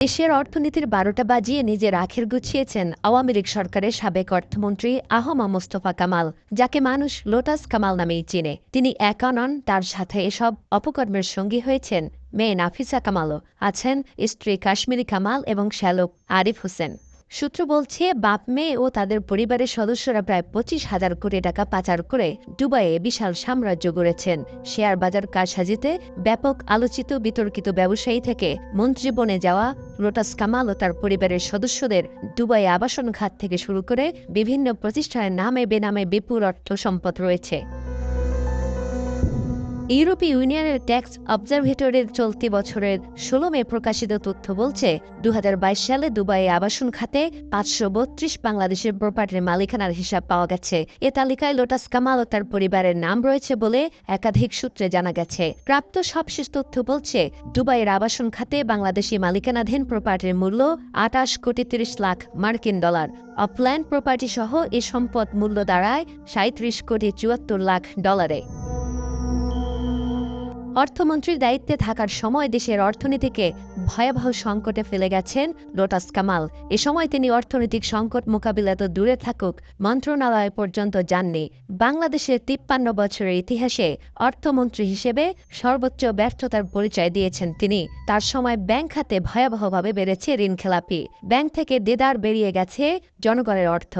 দেশের অর্থনীতির বারোটা বাজিয়ে নিজের আখের গুছিয়েছেন আওয়ামী লীগ সরকারের সাবেক অর্থমন্ত্রী আহমা মোস্তফা কামাল, যাকে মানুষ লোটাস কামাল নামেই চিনে। তিনি একা নন, তার সাথে এসব অপকর্মের সঙ্গী হয়েছেন মেয়ে নাফিসা কামালও, আছেন স্ত্রী কাশ্মীরি কামাল এবং শ্যালক আরিফ হোসেন। সূত্র বলছে, বাপ মেয়ে ও তাদের পরিবারের সদস্যরা প্রায় পঁচিশ হাজার কোটি টাকা পাচার করে দুবাইয়ে বিশাল সাম্রাজ্য গড়েছেন। শেয়ার বাজার কারসাজিতে ব্যাপক আলোচিত বিতর্কিত ব্যবসায়ী থেকে মন্ত্রী বনে যাওয়া লোটাস কামাল ও তার পরিবারের সদস্যদের দুবাই আবাসন খাত থেকে শুরু করে বিভিন্ন প্রতিষ্ঠানের নামে বেনামে বিপুল অর্থ সম্পদ রয়েছে। ইউরোপীয় ইউনিয়নের ট্যাক্স অবজারভেটরের চলতি বছরের ষোলো মে প্রকাশিত তথ্য বলছে দু হাজার বাইশ সালে দুবাইয়ে আবাসন খাতে পাঁচশো বত্রিশ বাংলাদেশের প্রপার্টির মালিকানার হিসাব পাওয়া গেছে। এ তালিকায় লোটাস কামাল ও তার পরিবারের নাম রয়েছে বলে একাধিক সূত্রে জানা গেছে। প্রাপ্ত সবশেষ তথ্য বলছে, দুবাইয়ের আবাসন খাতে বাংলাদেশি মালিকানাধীন প্রপার্টির মূল্য আটাশ কোটি তিরিশ লাখ মার্কিন ডলার। অফল্যান্ড প্রপার্টি সহ এ সম্পদ মূল্য দাঁড়ায় সাঁত্রিশ কোটি চুয়াত্তর লাখ ডলারে। অর্থমন্ত্রীর দায়িত্বে থাকার সময় দেশের অর্থনীতিকে ভয়াবহ সংকটে ফেলে গেছেন লোটাস কামাল। এ সময় তিনি অর্থনৈতিক সংকট মোকাবিলা তো দূরে থাকুক, মন্ত্রণালয় পর্যন্ত যাননি। বাংলাদেশের তিপ্পান্ন বছরের ইতিহাসে অর্থমন্ত্রী হিসেবে সর্বোচ্চ ব্যর্থতার পরিচয় দিয়েছেন তিনি। তার সময় ব্যাংক খাতে ভয়াবহভাবে বেড়েছে ঋণ খেলাপি ব্যাংক থেকে দেদার বেরিয়ে গেছে জনগণের অর্থ।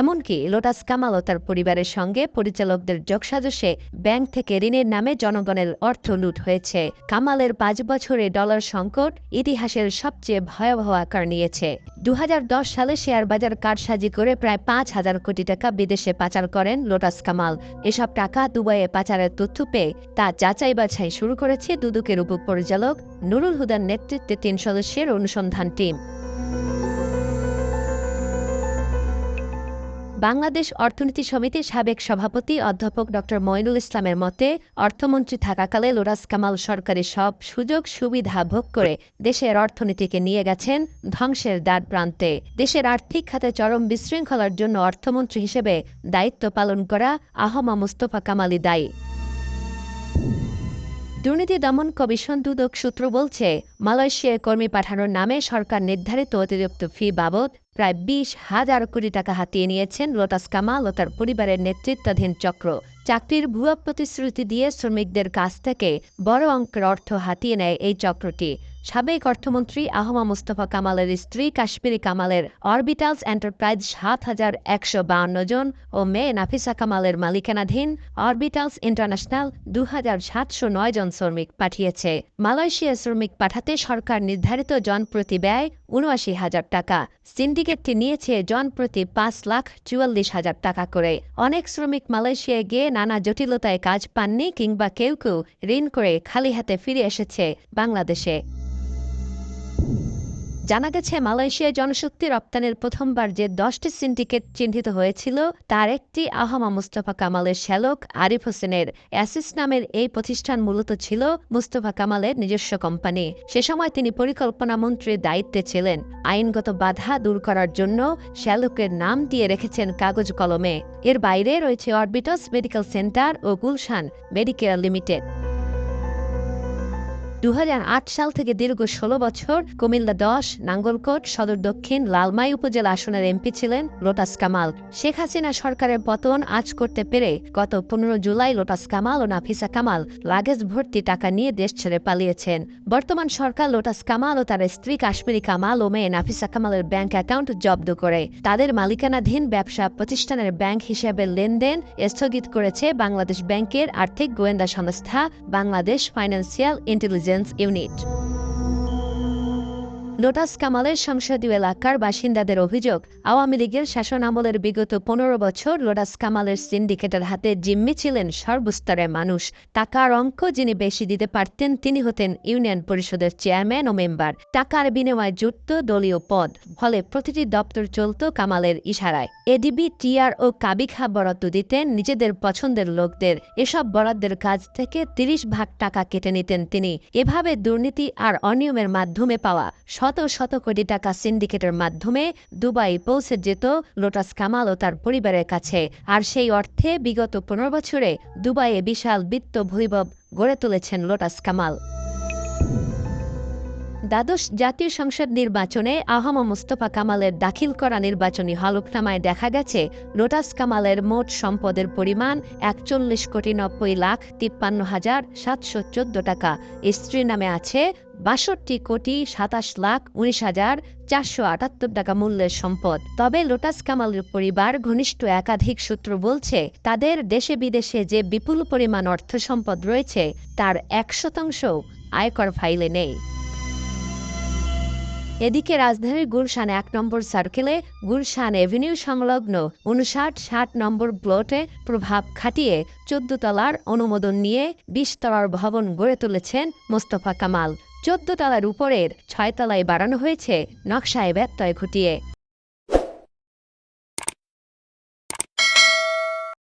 এমনকি লোটাস কামাল ও তার পরিবারের সঙ্গে পরিচালকদের যোগসাজশে ব্যাংক থেকে ঋণের নামে জনগণের অর্থ লুট হয়েছে। কামালের পাঁচ বছরে ডলার সংকট ইতিহাসের সবচেয়ে ভয়াবহ আকার নিয়েছে। দু হাজার দশ সালে শেয়ার বাজার কারসাজি করে প্রায় পাঁচ হাজার কোটি টাকা বিদেশে পাচার করেন লোটাস কামাল। এসব টাকা দুবাইয়ে পাচারের তথ্য পেয়ে তা যাচাই বাছাই শুরু করেছে দুদকের উপপরিচালক নুরুল হুদার নেতৃত্বে তিন সদস্যের অনুসন্ধান টিম। বাংলাদেশ অর্থনীতি সমিতির সাবেক সভাপতি অধ্যাপক ড. মইনুল ইসলামের মতে, অর্থমন্ত্রী থাকাকালে লোরাস কামাল সরকারের সব সুযোগ সুবিধা ভোগ করে দেশের অর্থনীতিকে নিয়ে গেছেন ধ্বংসের দ্বার প্রান্তে। দেশের আর্থিক খাতে চরম বিশৃঙ্খলার জন্য অর্থমন্ত্রী হিসেবে দায়িত্ব পালন করা আহমা মুস্তফা কামালি দায়ী। দুর্নীতি দমন কমিশন দুদক সূত্র বলছে, মালয়েশিয়ায় কর্মী পাঠানোর নামে সরকার নির্ধারিত অতিরিক্ত ফি বাবদ প্রায় বিশ হাজার কোটি টাকা হাতিয়ে নিয়েছেন লোটাস কামাল ও তার পরিবারের নেতৃত্বাধীন চক্র। চাকরির ভুয়া প্রতিশ্রুতি দিয়ে শ্রমিকদের কাছ থেকে বড় অঙ্কের অর্থ হাতিয়ে নেয় এই চক্রটি। সাবেক অর্থমন্ত্রী আহমা মুস্তফা কামালের স্ত্রী কাশ্মীরি কামালের অরবিটালস এন্টারপ্রাইজ সাত হাজার একশো বাউন্ন জন ও মেয়ে নাফিসা কামালের মালিকানাধীন অরবিটালস ইন্টারন্যাশনাল দু হাজার সাতশো নয় জন শ্রমিক পাঠিয়েছে। মালয়েশিয়া শ্রমিক পাঠাতে সরকার নির্ধারিত জনপ্রতি ব্যয় উনআশি হাজার টাকা। সিন্ডিকেটটি নিয়েছে জনপ্রতি পাঁচ লাখ চুয়াল্লিশ হাজার টাকা করে। অনেক শ্রমিক মালয়েশিয়ায় গিয়ে নানা জটিলতায় কাজ পাননি কিংবা কেউ কেউ ঋণ করে খালি হাতে ফিরে এসেছে বাংলাদেশে। জানা গেছে মালয়েশিয়ায় জনশক্তি রপ্তানির প্রথমবার যে দশটি সিন্ডিকেট চিহ্নিত হয়েছিল, তার একটি আহমা মুস্তফা কামালের শ্যালক আরিফ হোসেনের অ্যাসিস নামের এই প্রতিষ্ঠান মূলত ছিল মুস্তফা কামালের নিজস্ব কোম্পানি। সে সময় তিনি পরিকল্পনা মন্ত্রীর দায়িত্বে ছিলেন। আইনগত বাধা দূর করার জন্য শ্যালকের নাম দিয়ে রেখেছেন কাগজ কলমে। এর বাইরে রয়েছে অরবিটস মেডিকেল সেন্টার ও গুলশান মেডিকেয়ার লিমিটেড। দু হাজার আট সাল থেকে দীর্ঘ ষোলো বছর কুমিল্লা দশ, নাঙ্গলকোট, সদর দক্ষিণ, লালমাই উপজেলা আসনের এমপি ছিলেন লোটাস কামাল। শেখ হাসিনা সরকারের পতন আজ করতে পেরে গত পনেরো জুলাই লোটাস কামাল ও নাফিসা কামাল লাগেজ ভর্তি টাকা নিয়ে দেশ ছেড়ে পালিয়েছেন। বর্তমান সরকার লোটাস কামাল ও তার স্ত্রী কাশ্মীরি কামাল ও মেয়ে নাফিসা কামালের ব্যাংক অ্যাকাউন্ট জব্দ করে। তাদের মালিকানাধীন ব্যবসা প্রতিষ্ঠানের ব্যাংক হিসেবে লেনদেন স্থগিত করেছে বাংলাদেশ ব্যাংকের আর্থিক গোয়েন্দা সংস্থা Bangladesh financial intelligence intelligence unit. Lotus কামালের সংসদীয় এলাকার বাসিন্দাদের অভিযোগ, আওয়ামী লীগের শাসন আমলের বিগত পনেরো বছর লোটাস কামালের সিন্ডিকেটের হাতে জিম্মি ছিলেন সর্বস্তরের মানুষ। টাকার অঙ্ক যিনি বেশি দিতে পারতেন, তিনি হতেন ইউনিয়ন পরিষদের চেয়ারম্যান ও মেম্বার। টাকার বিনিময়ে যুক্ত দলীয় পদ, ফলে প্রতিটি দপ্তর চলত কামালের ইশারায়। এডিবি টিআর ও কাবিখা বরাদ্দ দিতেন নিজেদের পছন্দের লোকদের। এসব বরাদ্দের কাজ থেকে তিরিশ ভাগ টাকা কেটে নিতেন তিনি। এভাবে দুর্নীতি আর অনিয়মের মাধ্যমে পাওয়া শত শত কোটি টাকা সিন্ডিকেটের মাধ্যমে দুবাই পৌঁছে যেত লোটাস কামাল ও তার পরিবারের কাছে। আর সেই অর্থে বিগত পনেরো বছরে দুবাইয়ে বিশাল বিত্ত ভৈভব গড়ে তুলেছেন লোটাস কামাল। দ্বাদশ জাতীয় সংসদ নির্বাচনে আহম মুস্তফা কামালের দাখিল করা নির্বাচনী হলফনামায় দেখা গেছে লোটাস কামালের মোট সম্পদের পরিমাণ একচল্লিশ কোটি নব্বই লাখ তিপ্পান্ন হাজার সাতশো চোদ্দ টাকা। স্ত্রীর নামে আছে বাষট্টি কোটি সাতাশ লাখ উনিশ হাজার চারশো আটাত্তর টাকা মূল্যের সম্পদ। তবে লোটাস কামালের পরিবার ঘনিষ্ঠ একাধিক সূত্র বলছে, তাদের দেশে বিদেশে যে বিপুল পরিমাণ অর্থ সম্পদ রয়েছে, তার এক শতাংশ আয়কর ফাইলে নেই। এদিকে রাজধানীর গুলশান এক নম্বর সার্কেলে গুলশান এভিনিউ সংলগ্ন উনষাট ষাট নম্বর প্লটে প্রভাব খাটিয়ে চোদ্দ তলার অনুমোদন নিয়ে বিশ তলার ভবন গড়ে তুলেছেন মোস্তফা কামাল। চোদ্দ তলার উপরের ছয় তলায় বাড়ানো হয়েছে নকশায় ব্যত্যয় ঘটিয়ে।